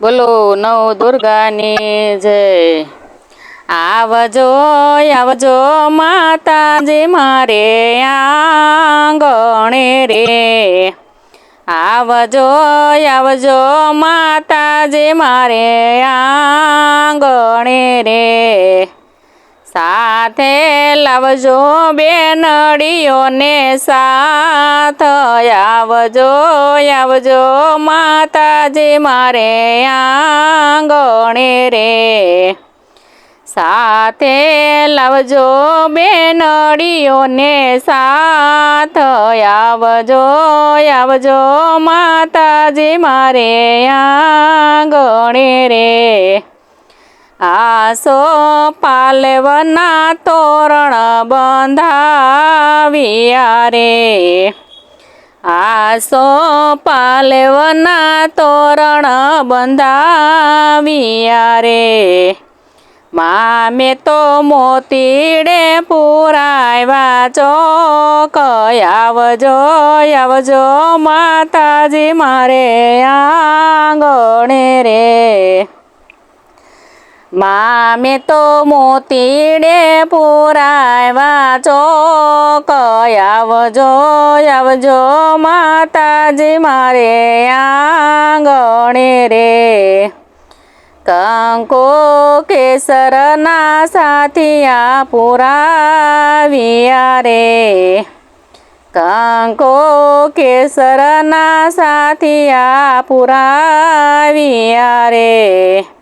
બોલો નવ દુર્ગાની જય. આવજો આવજો માતાજી મારે આંગણે રે. આવજો આવજો માતાજી મારે આંગણે રે. સાથે લાવજો બેનડીઓને સાથ. આવજો આવજો માતાજી, મારે આંગણે રે. સાથે લાવજો બેનડીઓને સાથ. આવજો આવજો માતાજી, મારે આંગણે રે. આસો પાલવના તોરણ બંધાવ્યા રે. આસો પાલવના તોરણ બંધાવ્યા રે. મામે તો મોતીડે પુરાવ્યા ચોક. આવજો આવજો માતાજી, મારે આંગણે રે. મામે તો મોતીડે પુરાવા છો આવજો આવજો માતાજી મારે આંગણે રે. કંકો કેસરના સાથિયા પુરાવ્યા રે. કંકો કેસરના સાથિયા પુરાવ્યા રે.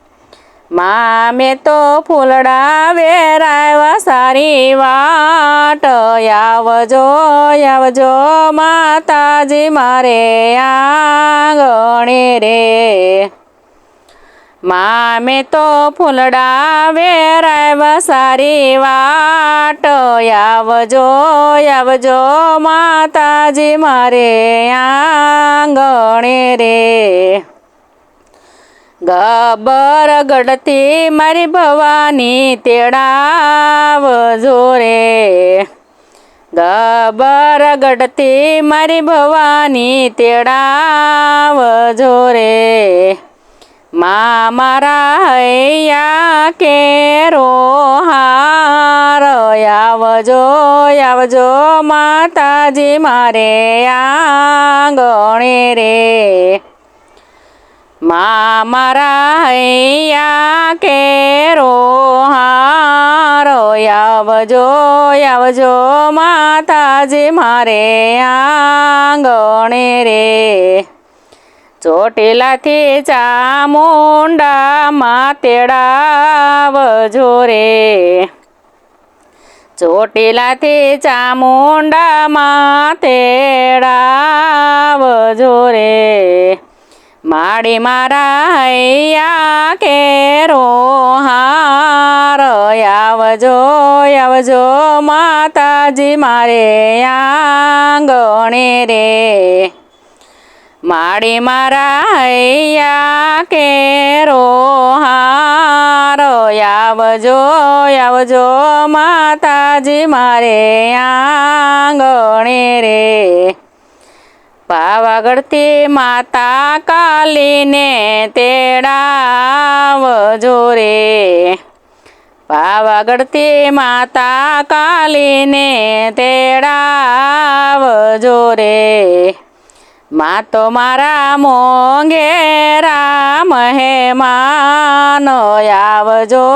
મામે તો ફૂલડા વેરાવા સારી વાટ. આવજો આવજો માતાજી, મારે આંગણે રે. મામે તો ફૂલડા વેરાવા સારી વાટ. આવજો આવજો માતાજી, મારે આંગણે રે. ગબર ગડતી મારી ભવાની તેડાવ જોરે. ગબર ગડતી મારી ભવાની તેડાવ જોરે. મા મારા હૈયા કેરો હાર, આવજો આવજો માતાજી મારે આંગણે રે. મારા કેરો હારો આવજો આવજો માતાજી, મારે આંગણે રે. ચોટીલાથી ચામુંડા માતેડાવજો રે. ચોટીલાથી ચામુંડા માતેડાવજો રે. માડી મારા હૈયા કેરો હાર આવજો આવજો માતાજી, મારે આંગણે રે. માડી મારા હૈયા કેરો હાર આવજો આવજો માતાજી, મારે આંગણે રે. પાવાગઢથી માતા કાલીને તેડાવજો રે. પાવાગઢથી માતા કાલીને તેડાવજો રે. મા તો મારા મોંઘેરા મહેમાનો આવજો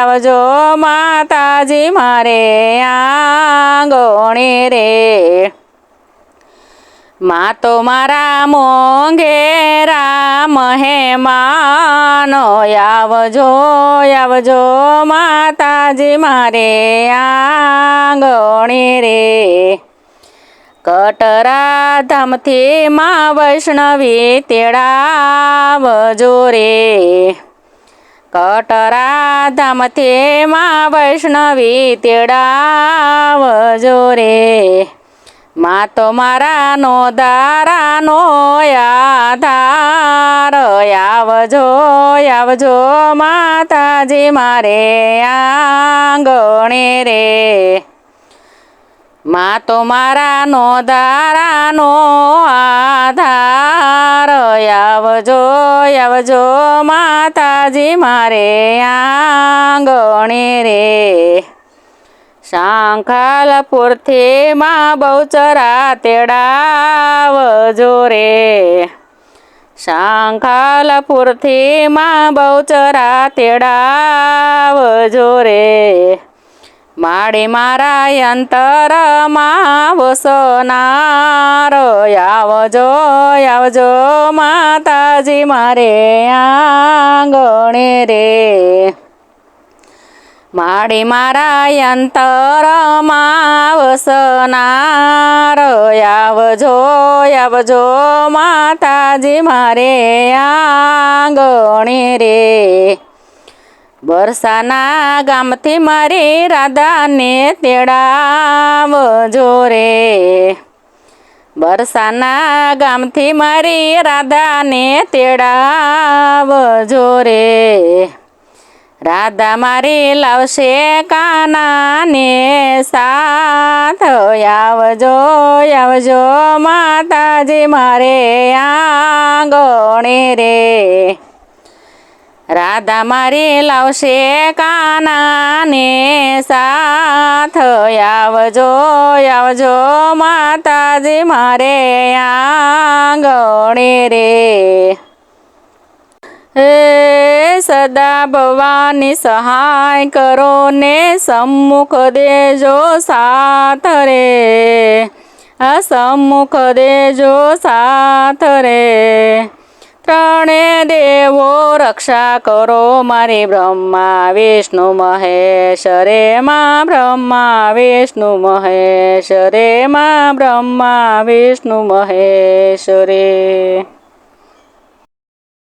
આવજો માતાજી મારે આંગણે રે. મા તો મારા મોંઘેરા મહેમાનો આવજો આવજો માતાજી, મારે આંગણી રે. કટરા ધામથી મા વૈષ્ણવી તેડાવજો રે. કટરા ધામથી મા વૈષ્ણવી તેડાવજો રે. મા તો મારાનો દારાનો આધાર. આવજો આવજો માતાજી, મારે આંગણે રે. માં તો મારાનો દારાનો આધાર. આવજો આવજો માતાજી, મારે આંગણે રે. શાંખાલપુરથી માં બહુચરા તેડાવજો રે. શાંખાલપુરથી માં બહુચરા તેડાવજો રે. માડી મારા અંતરમાં વસનાર, આવજો આવજો માતાજી મારે આંગણે રે. માડી મારા અંતરમાં વસનાર આવજો આવજો માતાજી મારે આંગણે રે. બરસાના ગામથી મારી રાધાને તેડાવજો રે. બરસાના ગામથી મારી રાધાને તેડાવજો રે. રાધા મારી લાવશે કાનાને સાથ આવજો આવજો માતાજી મારે આંગણે રે રાધા મારી લાવશે કાનાને સાથ આવજો આવજો માતાજી મારે આંગણે રે હે સદા ભવાની સહાય કરો ને સમ્મુખ દેજો સાથ રે. સમ્મુખ દેજો સાથ રે. ત્રણે દેવો રક્ષા કરો મારી બ્રહ્મા, વિષ્ણુ, મહેશ રે, મા બ્રહ્મા, વિષ્ણુ, મહેશ રે, મા બ્રહ્મા, વિષ્ણુ, મહેશ રે.